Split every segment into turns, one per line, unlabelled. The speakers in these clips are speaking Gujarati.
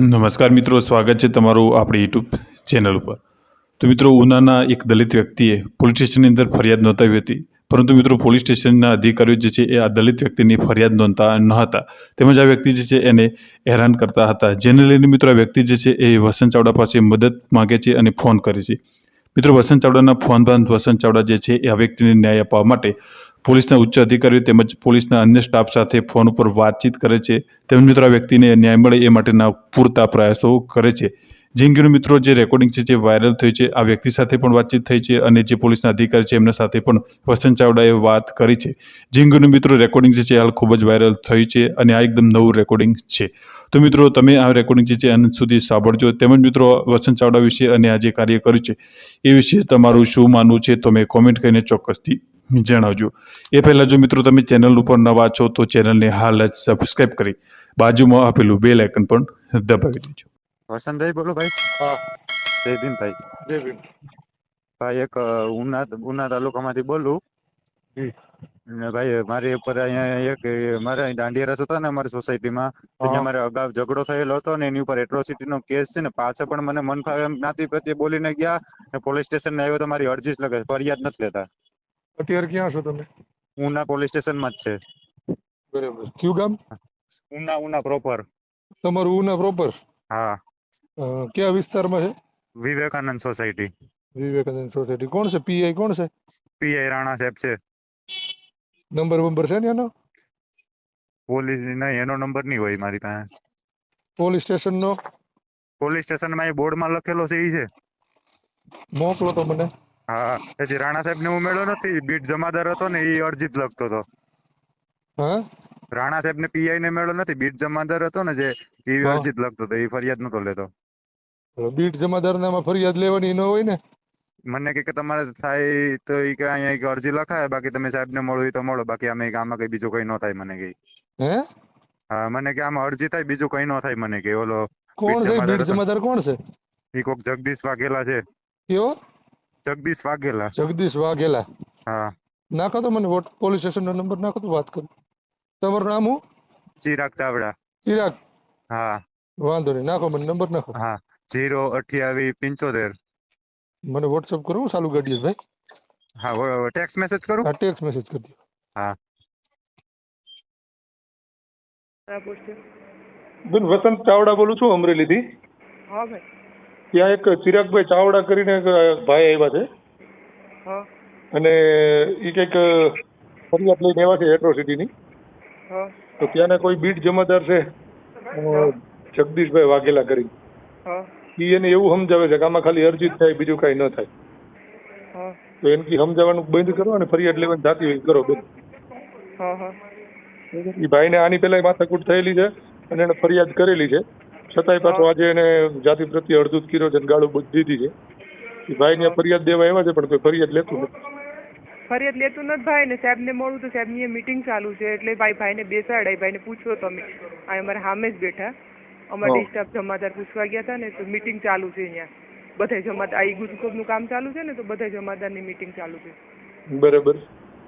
નમસ્કાર મિત્રો, સ્વાગત છે તમારું આપણી યુટ્યુબ ચેનલ ઉપર. તો મિત્રો, ઉનાના એક દલિત વ્યક્તિએ પોલીસ સ્ટેશનની અંદર ફરિયાદ નોંધાવી હતી. પરંતુ મિત્રો પોલીસ સ્ટેશનના અધિકારીઓ જે છે, એ આ દલિત વ્યક્તિની ફરિયાદ નોંધતા ન હતા. તેમજ આ વ્યક્તિ જે છે, એને હેરાન કરતા હતા. જેને લઈને મિત્રો, આ વ્યક્તિ જે છે, એ વસંત ચાવડા પાસે મદદ માગે છે અને ફોન કરે છે. મિત્રો, વસંત ચાવડાના ફોન બાદ વસંત ચાવડા જે છે, એ આ વ્યક્તિને ન્યાય અપાવવા માટે પોલીસના ઉચ્ચ અધિકારીઓ તેમજ પોલીસના અન્ય સ્ટાફ સાથે ફોન ઉપર વાતચીત કરે છે. તેમજ મિત્રો આ વ્યક્તિને ન્યાય મળે એ માટેના પૂરતા પ્રયાસો કરે છે. જે મિત્રો જે રેકોર્ડિંગ છે જે વાયરલ થઈ છે, આ વ્યક્તિ સાથે પણ વાતચીત થઈ છે અને જે પોલીસના અધિકારી છે એમના સાથે પણ વસંત ચાવડાએ વાત કરી છે. જે મિત્રો રેકોર્ડિંગ જે છે હાલ ખૂબ જ વાયરલ થઈ છે અને આ એકદમ નવું રેકોર્ડિંગ છે. તો મિત્રો તમે આ રેકોર્ડિંગ જે છે અંત સુધી સાંભળજો. તેમજ મિત્રો વસંત ચાવડા વિશે અને આ જે કાર્ય કર્યું છે એ વિશે તમારું શું માનવું છે તમે કોમેન્ટ કરીને ચોક્કસથી જણાવજો. એ પહેલાં જો મિત્રો તમે ચેનલ ઉપર નવા છો તો ચેનલને હાલ જ સબસ્ક્રાઇબ કરી બાજુમાં આપેલું બેલ આઇકન પણ દબાવી દેજો.
વસંતભાઈ બોલો ભાઈ. જય ભીમ ભાઈ.
જય ભીમ.
ભાઈ એક ઉના ઉના તાલુકામાંથી બોલું. ભાઈ મારી ઉપર અહીંયા એક મારે અહીં દાંડિયા હતા ને અમારી સોસાયટીમાં ત્યાં મારે અગાઉ ઝઘડો થયેલો હતો ને એની ઉપર એટ્રોસિટી નો કેસ છે ને પાછળ પણ મને મન ફાવે એમ જ્ઞાતિ પ્રત્યે બોલીને ગયા ને પોલીસ સ્ટેશન આવ્યો તો મારી અરજી જ લગે ફરિયાદ નથી લેતા.
અત્યારે ક્યાં છો તમે?
ઉના પોલીસ સ્ટેશનમાં જ છે.
બરાબર. કયું ગામ?
ઉના ઉના પ્રોપર.
તમારું ઉના પ્રોપર?
હા.
કયા વિસ્તારમાં છે?
વિવેકાનંદ સોસાયટી.
વિવેકાનંદ સોસાયટી. કોણ છે? પીઆઈ કોણ છે?
પીઆઈ રાણા સાહેબ છે.
નંબર બંબર છે ને એનો?
પોલીસ નહીં એનો નંબર નહીં હોય મારી પાસે.
પોલીસ સ્ટેશન નો
પોલીસ સ્ટેશનમાં એ બોર્ડમાં લખેલો છે એ છે.
મોકલો તો મને.
હા હજી રાણા સાહેબ ને હું મેળ્યો નથી બીટ જમાદાર હતો ને એ અરજી લખતો હતો. રાણા સાહેબ ને પીઆઈ ને મેળો નથી બીટ જમાદાર હતો ને જે એ
અરજીત
અરજી લખતો હતો એ ફરિયાદ નતો લેતો.
બીટ જમાદાર ને ફરિયાદ લેવાની ન હોય ને?
મને કે તમારે થાય તો એ કે અહીંયા એક અરજી લખાય બાકી તમે સાહેબ ને મળો તો મળો બાકી અમે આમાં કઈ બીજું કઈ ન થાય મને કે
હે?
હા મને કે આમાં અરજી થાય બીજું કઈ ન થાય મને કે ઓલો
કોણ છે? બીટ જમાદાર કોણ છે?
એ કોક જગદીશ વાઘેલા છે.
કયો
જગદીશ વાઘેલા.
જગદીશ વાઘેલા.
હા.
નાખો તો મને વોટ. પોલીસ સ્ટેશન નો નંબર નાખો તો વાત કરું. તમારું નામ હું?
ચિરાગ ચાવડા.
ચિરાગ.
હા.
વાંધો નહીં. નાખો મને નંબર નાખો.
હા. જીરો અઠ્યાવીસ પંચોતેર.
મને વોટ્સઅપ કરો હું ચાલુ ગાડી ભાઈ.
હા ટેક્સ્ટ મેસેજ કરું?
હા ટેક્સ્ટ મેસેજ કરી દો. બેન વસંત ચાવડા બોલું છું અમરેલીથી.
હા ભાઈ.
ત્યાં એક ચિરાગભાઈ ચાવડા કરીને એક ભાઈ આવ્યા છે. અને એ કંઈક ફરિયાદ લઈને આવ્યા છે એટ્રોસિટીની તો ત્યાંના કોઈ બીટ જમાદાર છે જગદીશભાઈ વાઘેલા કરી. એ એને એવું સમજાવે છે કે આમાં ખાલી અરજી જ થાય બીજું કાંઈ ન થાય.
તો
તો એનથી સમજાવવાનું બંધ કરો અને ફરિયાદ લેવાની થતી હોય કરો
બંધ.
એ ભાઈને આની પહેલા માથાકૂટ થયેલી છે અને એને ફરિયાદ કરેલી છે. છતાંય પાછો આજે એને જાતિ પ્રત્યે અડધૂત કર્યો છે ગાળું દીધી છે. એ ભાઈને ફરિયાદ દેવા આવ્યા છે પણ કોઈ ફરિયાદ લેતું નથી.
ફરિયાદ લેતું નથી ભાઈ ને સાહેબને મળું તો સાહેબની મીટિંગ ચાલુ છે એટલે ભાઈ ભાઈને બેસાડાય ભાઈને પૂછો તમે. આ અમારે સામે જ બેઠા. અમારા ડિસ્ટર્બ જમાદાર પૂછવા ગયા હતા ને તો મીટિંગ ચાલુ છે અહીંયા. બધા જમાદાર આ ગુજકોબનું કામ ચાલુ છે ને તો બધા જમાદારની મીટિંગ ચાલુ છે.
બરાબર.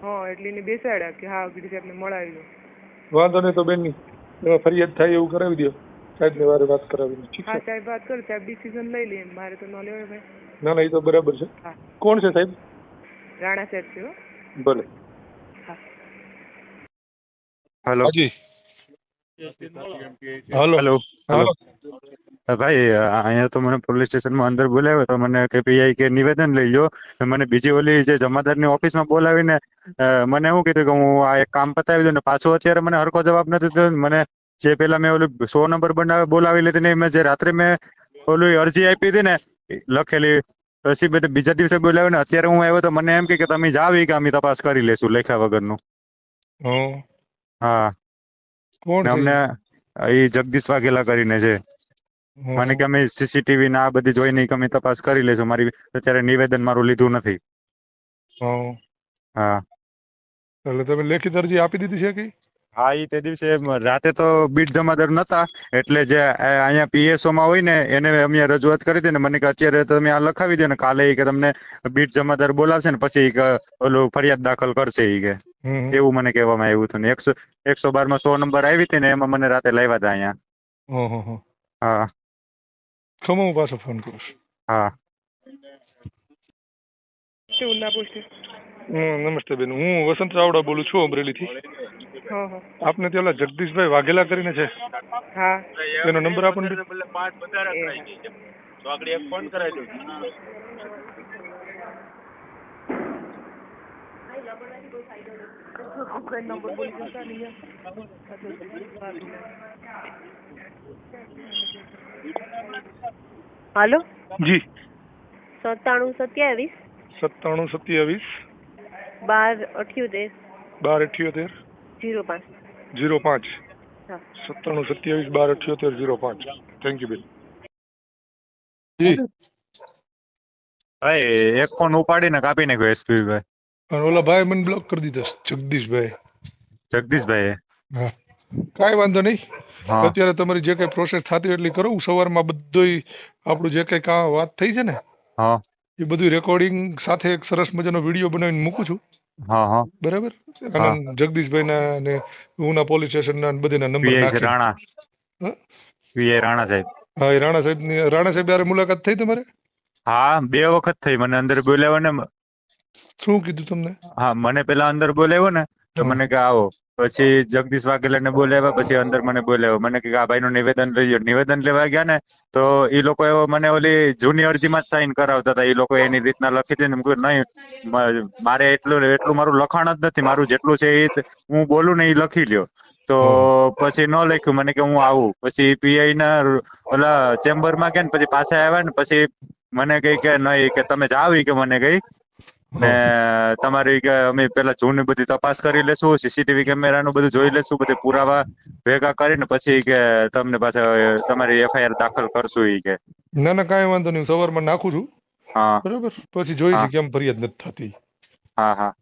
હા એટલે એને બેસાડ્યા કે હા ગીરી સાહેબને મળાવી દો
વાંધો નહીં તો બેન એમાં ફરિયાદ થાય એવું કરાવી દો સાહેબને વારે વાત કરાવી ઠીક
હા
છે
સાહેબ વાત કરો. સાહેબ ડિસિઝન લઈ લે મારે તો ન લેવાય ભાઈ.
ના ના એ તો બરાબર છે.
હા.
કોણ છે સાહેબ?
રાણા સાહેબ છે હો.
ભલે.
હેલો
હાજી. હાલો.
હેલો.
હેલો
ભાઈ અહીંયા તો મને પોલીસ સ્ટેશનમાં અંદર બોલાવ્યો તો મને કે પીઆઈ કે નિવેદન લઈ લો તો મને બીજી ઓલી જે જમાદારની ઓફિસમાં બોલાવીને અ, મને એવું કીધું કે હું આ એક કામ પતાવી દઉં ને પાછો અત્યારે મને હરખો જવાબ નથી દીધો ને મને જે પેલા મેં ઓલું સો નંબર બનાવે બોલાવી લીધી ને મેં જે રાત્રે મેં ઓલું અરજી આપી હતી ને લખેલી. પછી બધે બીજા દિવસે બોલાવીને અત્યારે હું આવ્યો તો મને એમ કે કે તમે જાવ એ કે તપાસ કરી લેશું લખ્યા વગરનું.
હા.
અમને એ જગદીશ વાઘેલા કરીને છે. મને કે અમે સીસીટીવી ના બધી જોઈને કે અમે તપાસ કરી લેશું મારી અત્યારે નિવેદન મારું લીધું નથી.
હા. એટલે તમે લેખિત અરજી આપી દીધી છે કે?
હા એ તે દિવસે રાતે તો બીટ જમાદાર નતા એટલે જે અહીંયા પીએસઓ માં હોય ને એને અમે રજૂઆત કરી હતી ને મને કે અત્યારે તમે આ લખાવી દો ને કાલે કે તમને બીટ જમાદાર બોલાવશે ને પછી ઓલું ફરિયાદ દાખલ કરશે એ કે. એવું મને કહેવામાં આવ્યું હતું ને એકસો એકસો બારમાં સો નંબર આવી હતી ને એમાં મને રાતે લાવ્યા હતા અહીંયા.
હં, હં, હં.
હા
ખમો હું પાછો ફોન કરું
હા.
તે
હમ, નમસ્તે બેન હું વસંત ચાવડા બોલું છું અમરેલીથી. આપને ત્યાં ઓલા જગદીશભાઈ વાઘેલા કરીને છે?
હા.
એનો નંબર આપો ને. બેન.
એ. નંબર બોલી જતા હાલો?
જી.
સત્તાણું સત્યાવીસ.
સત્તાણું સત્યાવીસ.
બાર અઠ્યોતેર.
બાર અઠ્યોતેર.
જીરો પાંચ.
જીરો પાંચ. સત્તાણું સત્યાવીસ બાર અઠ્યોતેર જીરો પાંચ. થેન્ક યુ બેન
ભાઈ એક ફોન ઉપાડીને કાપી નાખ્યો એસપી ભાઈ.
અને ઓલા ભાઈ મને બ્લોક કરી દીધો જગદીશભાઈ.
જગદીશભાઈ
હા. કાંઈ વાંધો નહીં. અત્યારે તમારી જે કઈ પ્રોસેસ થતી એટલી કરો. હું સવારમાં બધું આપણું જે કઈ કા વાત થઈ છે ને એ બધું રેકોર્ડિંગ સાથે એક સરસ મજાનો વીડિયો બનાવીને મૂકું છું.
હા હા.
બરાબર? જગદીશભાઈ ના ને ઉના પોલીસ સ્ટેશન ના બધીના નંબર નાખી.
રાણા? રાણા સાહેબ.
હા એ રાણા સાહેબની રાણા સાહેબ યારે મુલાકાત થઈ તમારે?
હા બે વખત થઈ. મને અંદર બોલાવ્યો ને
શું કીધું તમને?
હા મને પેલા અંદર બોલાવ્યો ને તો મને કે આવો. પછી જગદીશ વાઘેલા ને બોલાવ્યા, પછી અંદર મને બોલાવ્યો. મને કે આ ભાઈનું નિવેદન લઈ નિવેદન લેવા ગયા ને, તો એ લોકો એવો મને ઓલી જૂની અરજીમાં જ સાઈન કરાવતા હતા. એ લોકો એની રીતના લખી દે ને નહીં મારે એટલું એટલું મારું લખાણ જ નથી. મારું જેટલું છે એ હું બોલું ને એ લખી લ્યો. તો પછી ન લખ્યું. મને કે હું આવું. પછી પીઆઈ ના ઓલા ચેમ્બરમાં ગયા ને, પછી પાછા આવ્યા ને, પછી મને કહી કે, નહીં, કે તમે જાવ કે મને કહી. ને તમારી કે અમે પેલા જૂની બધી તપાસ કરી લેશું સીસીટીવી કેમેરાનું બધું જોઈ લેશું બધું પુરાવા ભેગા કરીને પછી કે તમને પાછા તમારી એફઆઈઆર દાખલ કરશું ઈ કે.
ના ના કાંઈ વાંધો નહીં સવારમાં નાખું છું.
હા.
બરાબર? પછી જોઈશું કેમ ફરિયાદ નથી થતી.
હા હા.